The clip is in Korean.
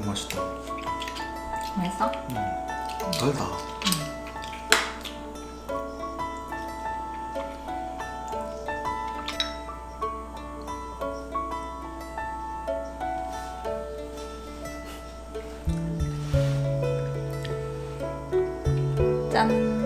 맛있다. 맛있어? 달다. 짠.